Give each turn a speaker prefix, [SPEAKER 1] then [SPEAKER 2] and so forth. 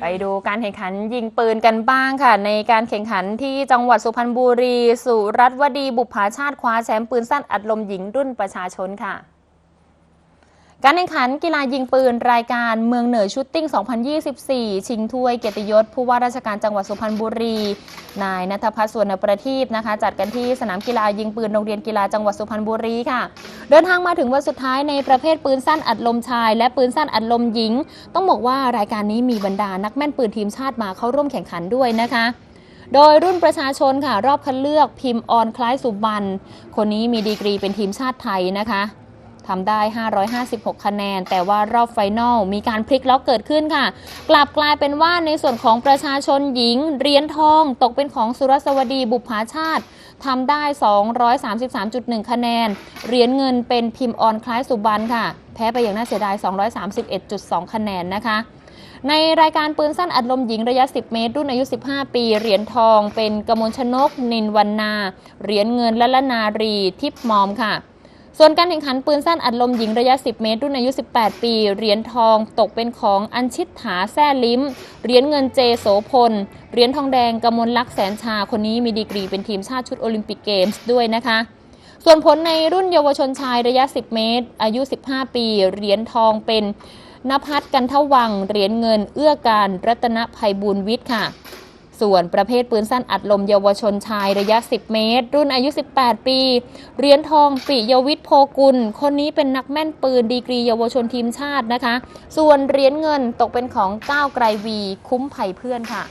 [SPEAKER 1] ไปดูการแข่งขันยิงปืนกันบ้างค่ะ ในการแข่งขันที่จังหวัดสุพรรณบุรี สุรัตวดีบุพภาชาติคว้าแชมป์ปืนสั้นอัดลมหญิงรุ่นประชาชนค่ะ การแข่งขันกีฬายิงปืนรายการเมืองเหนือชุดติ้ง 2024 ชิงถ้วยเกียรติยศผู้ว่าราชการจังหวัดสุพรรณบุรี นายนัทพัฒน์สวนประทีปนะคะ จัดกันที่สนามกีฬายิงปืนโรงเรียนกีฬาจังหวัดสุพรรณบุรีค่ะ เดินทางมาถึงวันสุดท้ายในประเภทปืนสั้นอัดลมชาย และปืนสั้นอัดลมหญิง ต้องบอกว่ารายการนี้มีบรรดานักแม่นปืนทีมชาติมาเข้าร่วมแข่งขันด้วยนะคะโดยรุ่นประชาชนค่ะ รอบคัดเลือกพิมพ์ออนคล้ายสุบันคนนี้มีดีกรีเป็นทีมชาติไทยนะคะ ทำได้ 556 คะแนน แต่ว่ารอบไฟนอลมีการพลิกล็อกเกิดขึ้นค่ะ กลับกลายเป็นว่าในส่วนของประชาชนหญิงเหรียญทอง ตกเป็นของสุรสวดีบุพภาชาติทำได้ 233.1 คะแนน เหรียญเงินเป็นพิมพ์ออนคล้ายสุบันค่ะ แพ้ไปอย่างน่าเสียดาย 231.2 คะแนนนะคะ ในรายการปืนสั้นอัดลมหญิงระยะ 10 เมตร รุ่นอายุ 15 ปี เหรียญทอง เป็นกมลชนก นินวันนา เหรียญเงินและละนารี ทิพมอมค่ะ ส่วนการแข่งขันปืนสั้นอัดลมหญิงระยะ 10 เมตร รุ่นอายุ 18 ปี เหรียญทองตกเป็นของอัญชิตถาแซ่ลิ้ม เหรียญเงินเจโสพล เหรียญทองแดงกมลลักษ์แสนชา คนนี้มีดีกรีเป็นทีมชาติชุดโอลิมปิกเกมส์ด้วยนะคะส่วนผลในรุ่นเยาวชนชายระยะ 10 เมตร อายุ 15 ปี เหรียญทองเป็นนภัสกันทวัง เหรียญเงิน เอื้อการ รัตนภัยบูลย์วิทย์ค่ะ ส่วนประเภทปืนสั้นอัดลมเยาวชนชายระยะ 10 เมตร รุ่นอายุ 18 ปีเหรียญทองปิยวิทย์โพกุล คนนี้เป็นนักแม่นปืนดีกรีเยาวชนทีมชาตินะคะ ส่วนเหรียญเงินตกเป็นของก้าวไกรวี คุ้มไผ่เพื่อนค่ะ